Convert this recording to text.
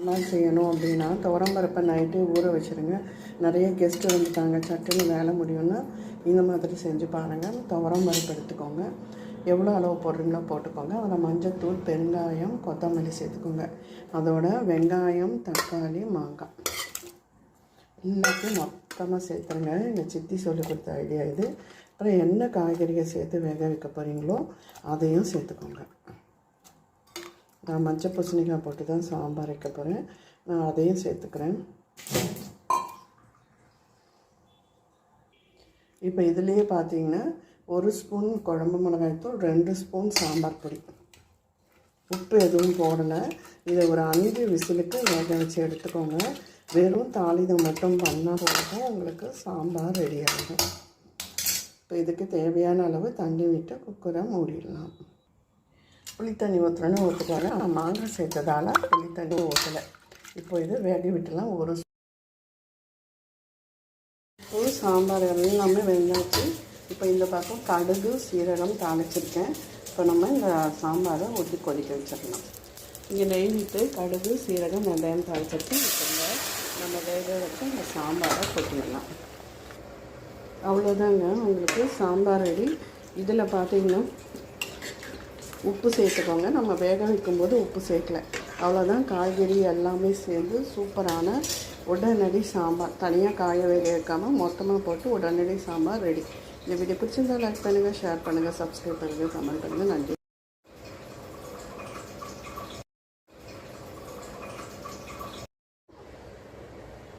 என்ன செய்யணும் அப்படின்னா துவரம்பருப்பை நைட்டு ஊற வச்சுருங்க. நிறைய கெஸ்ட்டு வந்துட்டாங்க. சட்டுன்னு வேலை முடியும்னா இந்த மாதிரி செஞ்சு பாருங்கள் துவரம்பருப்பு எடுத்துக்கோங்க. எவ்வளோ அளவு போடுறீங்களோ போட்டுக்கோங்க. அதில் மஞ்சத்தூள் பெருங்காயம் கொத்தமல்லி சேர்த்துக்கோங்க. அதோட வெங்காயம் தக்காளி மாங்காய். இன்றைக்கு மொத்தமாக சேர்த்துருங்க. எங்கள் சித்தி சொல்லி கொடுத்த ஐடியா இது. அப்புறம் என்ன காய்கறிகள் சேர்த்து வேக வைக்க போகிறீங்களோ அதையும் சேர்த்துக்கோங்க. நான் மஞ்சள் பூசணிக்காய் போட்டு தான் சாம்பார் வைக்க போகிறேன் நான் அதையும் சேர்த்துக்கிறேன். இப்போ இதுலேயே பார்த்தீங்கன்னா ஒரு ஸ்பூன் குழம்பு மிளகாய்த்தூள் ரெண்டு ஸ்பூன் சாம்பார் பொடி. உப்பு எதுவும் போடலை. இதை ஒரு அஞ்சு விசிலுக்கு வேக வச்சு எடுத்துக்கோங்க. வெறும் தாளிதம் மட்டும் பண்ணால் போதும். உங்களுக்கு சாம்பார் ரெடி ஆகும் இப்போ இதுக்கு தேவையான அளவு தண்ணி விட்டு குக்கரை மூடிடலாம். புளி தண்ணி ஊற்றுறேன்னு ஊற்றுக்காங்க நான் மாங்காய் சேர்த்ததால புளி தண்ணி ஊற்றலை இப்போ இது வேக விட்டுலாம் ஒரு இப்போ சாம்பார் எல்லாமே வெந்தாச்சு. இப்போ இந்த பக்கம் கடுகு சீரகம் தாளிச்சிருக்கேன். இப்போ நம்ம இந்த சாம்பாரை ஊற்றி கொதிக்க வச்சிடலாம். இங்கே நெய் விட்டு கடுகு சீரகம் வெங்காயம் தாளிச்சிட்டு வச்சுருங்க நம்ம வேக வச்சு இந்த சாம்பாரை கொட்டிடலாம். அவ்வளோதாங்க உங்களுக்கு சாம்பார் ரெடி. இதில் பார்த்தீங்கன்னா உப்பு சேர்த்துக்கோங்க. நம்ம வேக வைக்கும்போது உப்பு சேர்க்கல. அவ்வளோதான் காய்கறி எல்லாமே சேர்ந்து சூப்பரான உடனடி சாம்பார். தனியாக காய வேக வைக்காமல் மொத்தமாக போட்டு உடனடி சாம்பார் ரெடி. இந்த வீடியோ பிடிச்சிருந்தால் லைக் பண்ணுங்கள் ஷேர் பண்ணுங்கள் சப்ஸ்கிரைப் பண்ணுங்கள் கமெண்ட் பண்ணுங்கள் நன்றி.